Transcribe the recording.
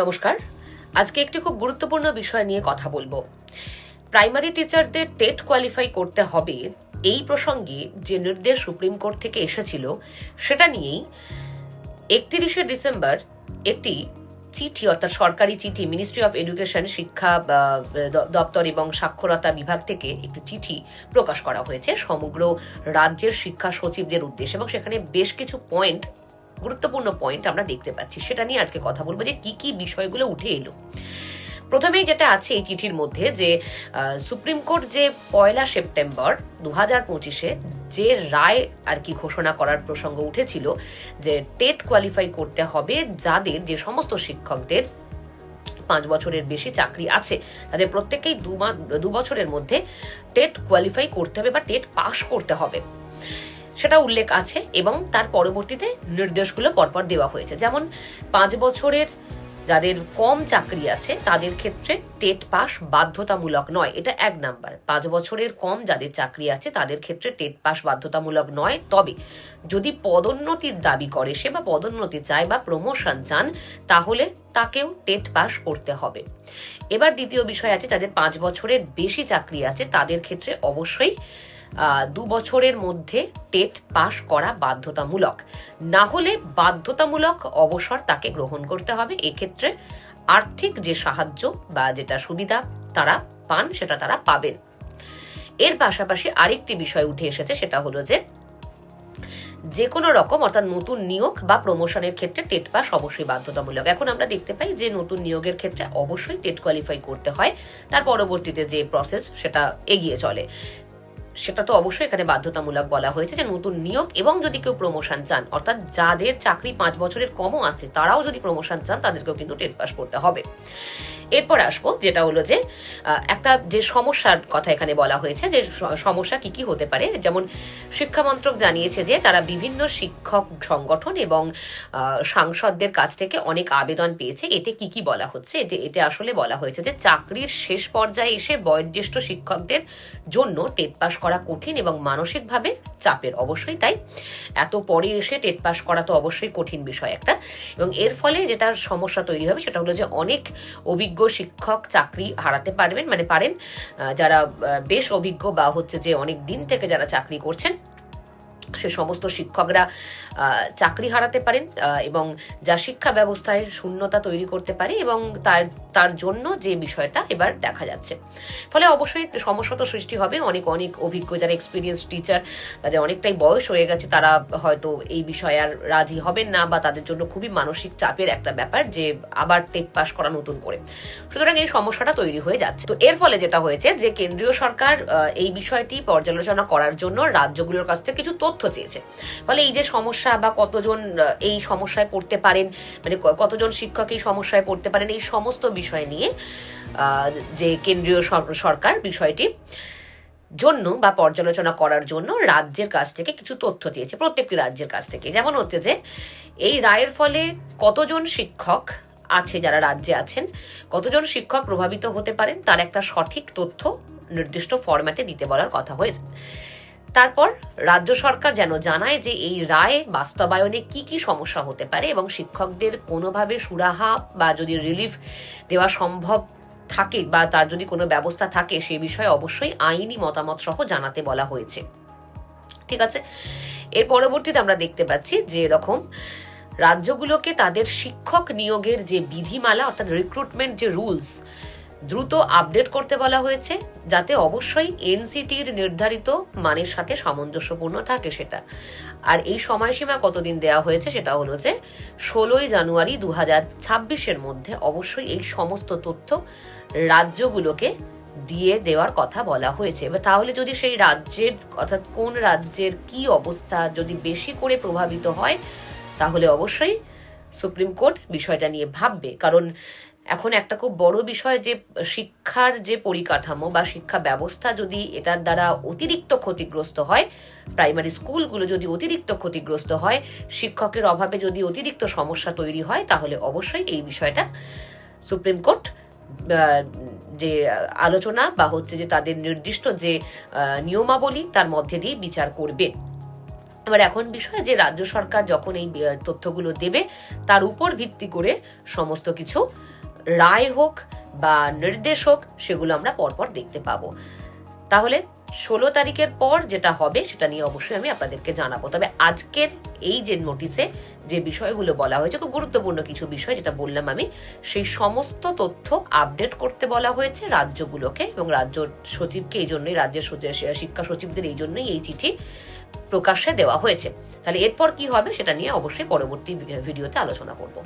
নমস্কার। আজকে একটি খুব গুরুত্বপূর্ণ বিষয় নিয়ে কথা বলব। প্রাইমারি টিচারদের টেট কোয়ালিফাই করতে হবে এই প্রসঙ্গে যে নির্দেশ সুপ্রিম কোর্ট থেকে এসেছিল, সেটা নিয়েই একত্রিশে ডিসেম্বর একটি চিঠি, অর্থাৎ সরকারি চিঠি মিনিস্ট্রি অফ এডুকেশন শিক্ষা দপ্তর এবং সাক্ষরতা বিভাগ থেকে একটি চিঠি প্রকাশ করা হয়েছে সমগ্র রাজ্যের শিক্ষা সচিবদের উদ্দেশ্যে এবং সেখানে বেশ কিছু পয়েন্ট গুরুত্বপূর্ণ পয়েন্ট আমরা দেখতে পাচ্ছি। সেটা নিয়ে আজকে কথা বলব যে কি কি বিষয়গুলো উঠে এলো। প্রথমেই যেটা আছে এই চিঠির মধ্যে যে সুপ্রিম কোর্ট যে পয়লা সেপ্টেম্বর দু হাজার পঁচিশে যে রায় আর কি ঘোষণা করার প্রসঙ্গ উঠেছিল, যে টেট কোয়ালিফাই করতে হবে যাদের, যে সমস্ত শিক্ষকদের পাঁচ বছরের বেশি চাকরি আছে, তাদের প্রত্যেকেই দু বছরের মধ্যে টেট কোয়ালিফাই করতে হবে বা টেট পাশ করতে হবে। সেটা উল্লেখ আছে এবং তার পরবর্তীতে নির্দেশগুলো পরপর দেওয়া হয়েছে। যেমন পাঁচ বছরের যাদের কম চাকরি আছে, তাদের ক্ষেত্রে টেট পাস বাধ্যতামূলক নয়, এটা এক নাম্বার। পাঁচ বছরের কম যাদের চাকরি আছে, তাদের ক্ষেত্রে টেট পাস বাধ্যতামূলক নয়। তবে যদি পদোন্নতির দাবি করে সে বা পদোন্নতি চায় বা প্রমোশন চান, তাহলে তাকেও টেট পাস করতে হবে। এবার দ্বিতীয় বিষয় আছে, যাদের পাঁচ বছরের বেশি চাকরি আছে, তাদের ক্ষেত্রে অবশ্যই দু বছরের মধ্যে টেট পাশ করা বাধ্যতামূলক। না হলে বাধ্যতামূলক অবসর তাকে গ্রহণ করতে হবে। এক্ষেত্রে আর্থিক যে সাহায্য বা যেটা সুবিধা তারা পান, সেটা তারা পাবেন। এর পাশাপাশি আরেকটি বিষয় উঠে এসেছে, সেটা হলো যে যে কোনো রকম, অর্থাৎ নতুন নিয়োগ বা প্রমোশনের ক্ষেত্রে টেট পাস অবশ্যই বাধ্যতামূলক। এখন আমরা দেখতে পাই যে নতুন নিয়োগের ক্ষেত্রে অবশ্যই টেট কোয়ালিফাই করতে হয়। তার পরবর্তীতে যে প্রসেস সেটা এগিয়ে চলে। সেটা তো অবশ্যই এখানে বাধ্যতামূলক বলা হয়েছে যে নতুন নিয়োগ এবং যদি কেউ প্রমোশন চান, অর্থাৎ যাদের চাকরি পাঁচ বছরের কমও আছে, তারাও যদি প্রমোশন চান, তাদেরকেও কিন্তু টেট পাস করতে হবে। এরপর আসব, যেটা হলো যে একটা যে সমস্যার কথা এখানে বলা হয়েছে যে সমস্যা কি কি হতে পারে, যেমন শিক্ষা মন্ত্রক জানিয়েছে যে তারা বিভিন্ন শিক্ষক সংগঠন এবং সাংসদদের কাছ থেকে অনেক আবেদন পেয়েছে। এতে কি কি বলা হচ্ছে? এতে এতে আসলে বলা হয়েছে যে চাকরির শেষ পর্যায়ে এসে বয়োজ্যেষ্ঠ শিক্ষকদের জন্য টেট পাস করা কঠিন এবং মানসিকভাবে চাপের। অবশ্যই তাই। এত পরে এসে টেট পাস করা তো অবশ্যই কঠিন বিষয় একটা। এবং এর ফলে যেটা সমস্যা তৈরি হবে সেটা হলো যে অনেক অভিজ্ঞ শিক্ষক চাকরি হারাতে পারবেন। মানে পারেন যারা বেশ অভিজ্ঞ বা হচ্ছে যে অনেক দিন থেকে যারা চাকরি করছেন সে সমস্ত শিক্ষকরা চাকরি হারাতে পারেন এবং যা শিক্ষা ব্যবস্থায় শূন্যতা তৈরি করতে পারে এবং তার তার জন্য যে বিষয়টা এবার দেখা যাচ্ছে। ফলে অবশ্যই সমস্যা তো সৃষ্টি হবে। অনেক অনেক অভিজ্ঞ, যারা এক্সপিরিয়েন্স টিচার তাদের অনেকটাই বয়স হয়ে গেছে, তারা হয়তো এই বিষয়ে আর রাজি হবেন না বা তাদের জন্য খুবই মানসিক চাপের একটা ব্যাপার যে আবার টেট পাস করা নতুন করে। সুতরাং এই সমস্যাটা তৈরি হয়ে যাচ্ছে। তো এর ফলে যেটা হয়েছে যে কেন্দ্রীয় সরকার এই বিষয়টি পর্যালোচনা করার জন্য রাজ্যগুলোর কাছ থেকে কিছু তথ্য চেয়েছে। ফলে এই যে সমস্যা বা কতজন এই সমস্যায় পড়তে পারেন মানে কতজন শিক্ষক এই সমস্যায় পড়তে পারেন, এই সমস্ত বিষয় নিয়ে যে কেন্দ্রীয় সরকার বিষয়টি জন্য বা পর্যালোচনা করার জন্য রাজ্যের কাছ থেকে কিছু তথ্য দিয়েছে প্রত্যেকটি রাজ্যের কাছ থেকে। যেমন হচ্ছে যে, এই রায়ের ফলে কতজন শিক্ষক আছে, যারা রাজ্যে আছেন, কতজন শিক্ষক প্রভাবিত হতে পারেন, তার একটা সঠিক তথ্য, নির্দিষ্ট ফরম্যাটে দিতে বলার কথা হয়েছে। তারপর রাজ্য সরকার যেন জানায় যে এই রায় বাস্তবায়নে কি কি সমস্যা হতে পারে এবং শিক্ষকদের কোনোভাবে সুরাহা বা যদি রিলিফ দেওয়া সম্ভব থাকে বা তার যদি কোনো ব্যবস্থা থাকে সে বিষয়ে অবশ্যই আইনি মতামত সহ জানাতে বলা হয়েছে। ঠিক আছে? এর পরবর্তীতে আমরা দেখতে পাচ্ছি যে এরকম রাজ্যগুলোকে তাদের শিক্ষক নিয়োগের যে বিধিমালা অর্থাৎ রিক্রুটমেন্ট যে রুলস দ্রুত আপডেট করতে বলা হয়েছে, যাতে অবশ্যই এনসিটির নির্ধারিত মানের সাথে সামঞ্জস্যপূর্ণ থাকে সেটা। আর এই সময়সীমা কতদিন দেওয়া হয়েছে সেটা হলো যে, ষোলোই জানুয়ারি দু হাজার ছাব্বিশের মধ্যে অবশ্যই এই সমস্ত তথ্য রাজ্যগুলোকে দিয়ে দেওয়ার কথা বলা হয়েছে। এবার তাহলে যদি সেই রাজ্যের, অর্থাৎ কোন রাজ্যের কি অবস্থা যদি বেশি করে প্রভাবিত হয়, তাহলে অবশ্যই সুপ্রিম কোর্ট বিষয়টা নিয়ে ভাববে। কারণ এখন একটা খুব বড় বিষয় যে শিক্ষার যে পরিকাঠামো বা শিক্ষা ব্যবস্থা যদি এটার দ্বারা অতিরিক্ত ক্ষতিগ্রস্ত হয়, প্রাইমারি স্কুলগুলো যদি অতিরিক্ত ক্ষতিগ্রস্ত হয়, শিক্ষকের অভাবে যদি অতিরিক্ত সমস্যা তৈরি হয়, তাহলে অবশ্যই এই বিষয়টা সুপ্রিম কোর্ট যে আলোচনা বা হচ্ছে যে তাদের নির্দিষ্ট যে নিয়মাবলী তার মধ্যে দিয়ে বিচার করবে। এবার এখন বিষয় যে রাজ্য সরকার যখন এই তথ্যগুলো দেবে, তার উপর ভিত্তি করে সমস্ত কিছু রায় হোক বা নির্দেশ হোক, সেগুলো আমরা পরপর দেখতে পাবো। তাহলে ষোলো তারিখের পর যেটা হবে, সেটা নিয়ে অবশ্যই আমি আপনাদেরকে জানাব। তবে আজকের এই যে নোটিশে যে বিষয়গুলো বলা হয়েছে, খুব গুরুত্বপূর্ণ কিছু বিষয় যেটা বললাম আমি, সেই সমস্ত তথ্য আপডেট করতে বলা হয়েছে রাজ্যগুলোকে এবং রাজ্য সচিবকে এই জন্যই রাজ্যের শিক্ষা সচিবদের এই জন্যই এই চিঠি প্রকাশ্যে দেওয়া হয়েছে। তাহলে এরপর কি হবে, সেটা নিয়ে অবশ্যই পরবর্তী ভিডিওতে আলোচনা করব।